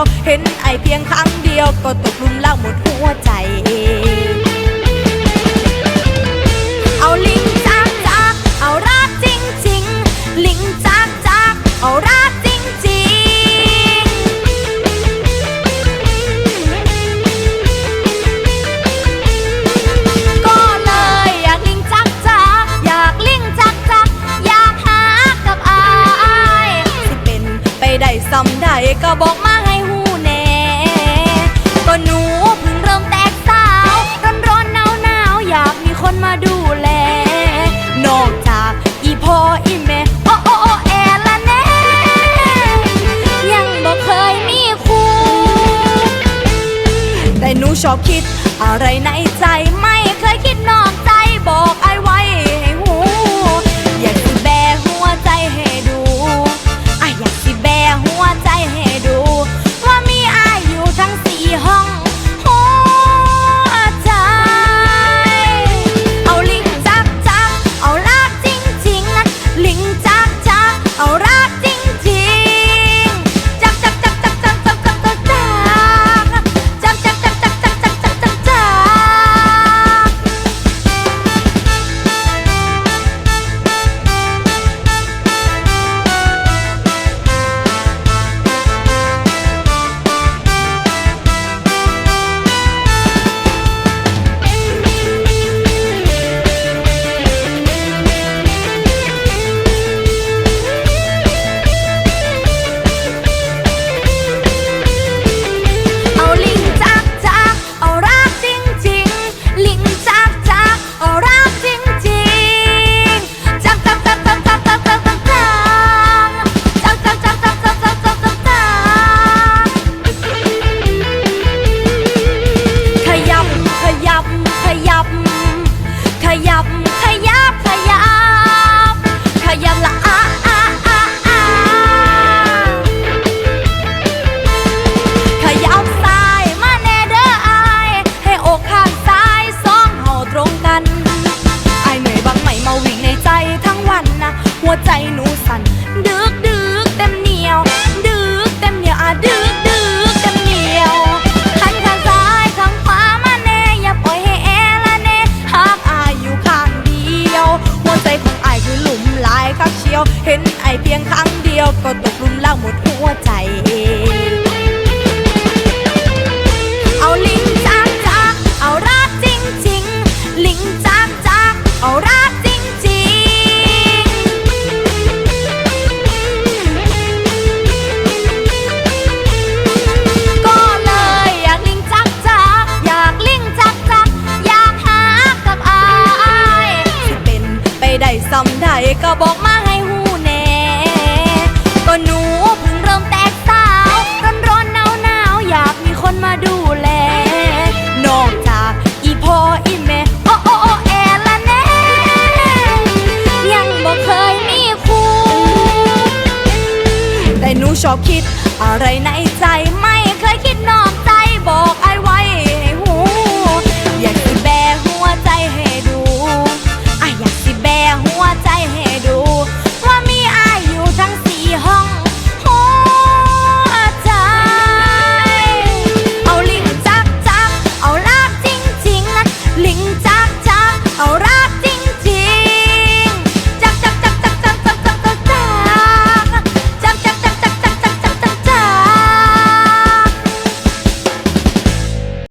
ยวเห็นไอเพียงครั้งเดียว ก็ตกลุมเล่าหมดหัวใจ เอาลิงจากจากเอารักจริงจริงลิงจากจากเอารักจริงจริงก็เลยอยากลิงจากจากอยากลิงจากจากอยากหากับอายสิเป็นไปได้ซ้ำได้ก็บอกมา ก็หนูเพิ่งเริ่มแตกสาว ร้อนร้อนหนาวหนาวอยากมีคนมาดูแล นอกจากอีพ่ออีแม่โอ้โอ้โอแอละแน่ยังบอกเคยมีครูแต่หนูชอบคิดอะไรในใจไม่เคยคิดนอกใจบอกไอไว ขยับขยับขยับ ขยับละอ้าอ้าอาอาขยับซ้ายมาแน่เด้ออาย ให้อกข้างซ้ายสองห่าตรงกันอายเหนื่อยบ้างไหมมาวิ่งในใจทั้งวันนะ หัวใจหนูสั่นเด้อ ก็บอกมาให้หูแน่ก็หนูเพิ่งเริ่มแตกสาว ร้อนร้อนหนาวหนาวอยากมีคนมาดูแล นอกจากอีพ่ออีแม่โอ้โอ้โอ้แอละแน่ยังบอกเคยมีคู่แต่หนูชอบคิดอะไรในใจมา